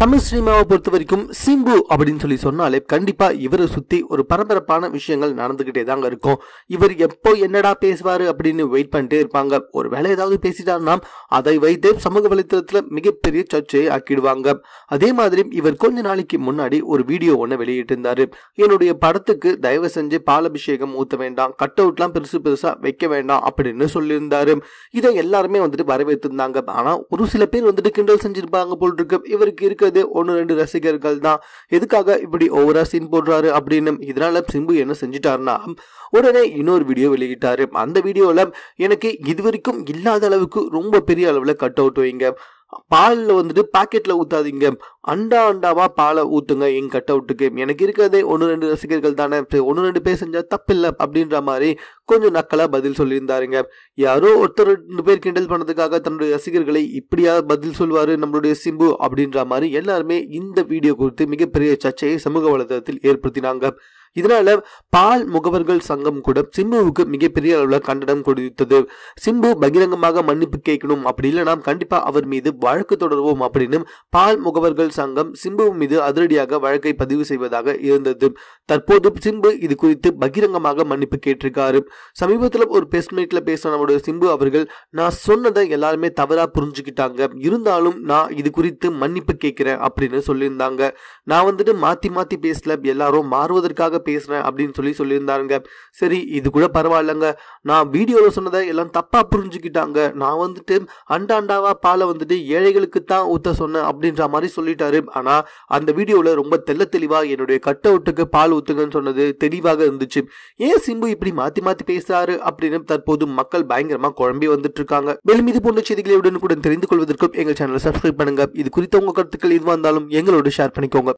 தமிழ் சினிமாவை பொறுத்த வரைக்கும் சிம்பு அப்படின்னு சொல்லி சொன்னாலே கண்டிப்பா இவரை சுத்தி ஒரு பரபரப்பான விஷயங்கள் நடந்துகிட்டே தாங்க இருக்கும். இவர் எப்போ என்னடா பேசுவாரு அப்படின்னு வெயிட் பண்ணிட்டே இருப்பாங்க. ஒரு வேலை ஏதாவது பேசிட்டாருன்னா அதை வைத்து சமூக வலைத்தளத்துல மிகப்பெரிய சர்ச்சையை ஆக்கிடுவாங்க. அதே மாதிரி இவர் கொஞ்ச நாளைக்கு முன்னாடி ஒரு வீடியோ ஒன்று வெளியிட்டு இருந்தாரு என்னுடைய படத்துக்கு தயவு செஞ்சு பாலபிஷேகம் ஊத்த வேண்டாம். கட் அவுட்லாம் பெருசு பெருசா வைக்க வேண்டாம் அப்படின்னு சொல்லியிருந்தாரு. இதை எல்லாருமே வந்துட்டு வரவேற்றிருந்தாங்க. ஆனா ஒரு சில பேர் வந்துட்டு கிண்டல் செஞ்சிருப்பாங்க போல் இருக்கு. இவருக்கு இருக்கிறது ஒன்று ரெண்டு ரசிகர்கள் தான். எதுக்காக இப்படி ஓவரா சீன் போடுறாரு அப்படின்னு இதனால சிம்பு என்ன செஞ்சிட்டாருன்னா உடனே இன்னொரு வீடியோ வெளியிட்டாரு. அந்த வீடியோவில் எனக்கு இது வரைக்கும் இல்லாத அளவுக்கு ரொம்ப பெரிய அளவில் கட் அவுட் வைங்க. பாலில் வந்துட்டு பாக்கெட்டில் ஊற்றாதீங்க அண்டா அண்டாவா பாலை ஊத்துங்க என் கட் அவுட்டுக்கு எனக்கு இருக்கிறதே ஒன்று ரெண்டு ரசிகர்கள் தானே. ஒன்று ரெண்டு பேர் செஞ்சால் தப்பில்லை அப்படின்ற மாதிரி கொஞ்சம் நக்கலாக பதில் சொல்லியிருந்தாருங்க. யாரோ ஒருத்தர் ரெண்டு பேர் கிண்டல் பண்ணதுக்காக தன்னுடைய ரசிகர்களை இப்படியா பதில் சொல்வார் நம்மளுடைய சிம்பு அப்படின்ற மாதிரி எல்லாருமே இந்த வீடியோ குறித்து மிகப்பெரிய சர்ச்சையை சமூக வலைதளத்தில் ஏற்படுத்தினாங்க. இதனால பால் முகவர்கள் சங்கம் கூட சிம்புவுக்கு மிகப்பெரிய அளவில் கண்டனம் கொடுத்தது. சிம்பு பகிரங்கமாக மன்னிப்பு கேட்கணும். அப்படி இல்லைனா கண்டிப்பா அவர் மீது வழக்கு தொடர்வோம் அப்படின்னு பால் முகவர்கள் சங்கம் சிம்பு மீது அதிரடியாக வழக்கை பதிவு செய்வதாக இருந்தது. தற்போது சிம்பு இது குறித்து பகிரங்கமாக மன்னிப்பு கேட்டிருக்காரு. சமீபத்தில் ஒரு பெஸ்ட் மீட்ல பேசின நம்முடைய சிம்பு அவர்கள் நான் சொன்னதை எல்லாருமே தவறா புரிஞ்சுக்கிட்டாங்க. இருந்தாலும் நான் இது குறித்து மன்னிப்பு கேட்கிறேன் அப்படின்னு சொல்லியிருந்தாங்க. நான் வந்துட்டு மாத்தி மாத்தி பேசல. எல்லாரும் மாறுவதற்காக பேசுறேன் அப்படின்னு சொல்லி சொல்லியிருந்தாங்க சரி இது கூட பரவாயில்லைங்க. நான் வீடியோவில் சொன்னதை எல்லாம் தப்பா புரிஞ்சுக்கிட்டாங்க. நான் வந்துட்டு அண்டா அண்டாவா பாலை வந்துட்டு ஏழைகளுக்கு தான் ஊத்த சொன்னேன் அப்படின்ற மாதிரி சொல்லிட்டாரு ஆனா அந்த வீடியோவில் ரொம்ப தெல்ல தெளிவா என்னுடைய கட் அவுட்டுக்கு பால் ஊத்துங்கன்னு சொன்னது தெளிவாக இருந்துச்சு. ஏன் சிம்பு இப்படி மாத்தி மாத்தி பேசுறாரு அப்படின்னு தற்போது மக்கள் பயங்கரமா குழம்பி வந்துட்டு இருக்காங்க மேலும் இது போன்ற செய்திகளை உடனுக்குடன் தெரிந்து கொள்வதற்கும் எங்கள் சேனலை சப்ஸ்கிரைப் பண்ணுங்க. இது குறித்த உங்க கருத்துக்கள் எதுவாக இருந்தாலும் எங்களோட ஷேர் பண்ணிக்கோங்க.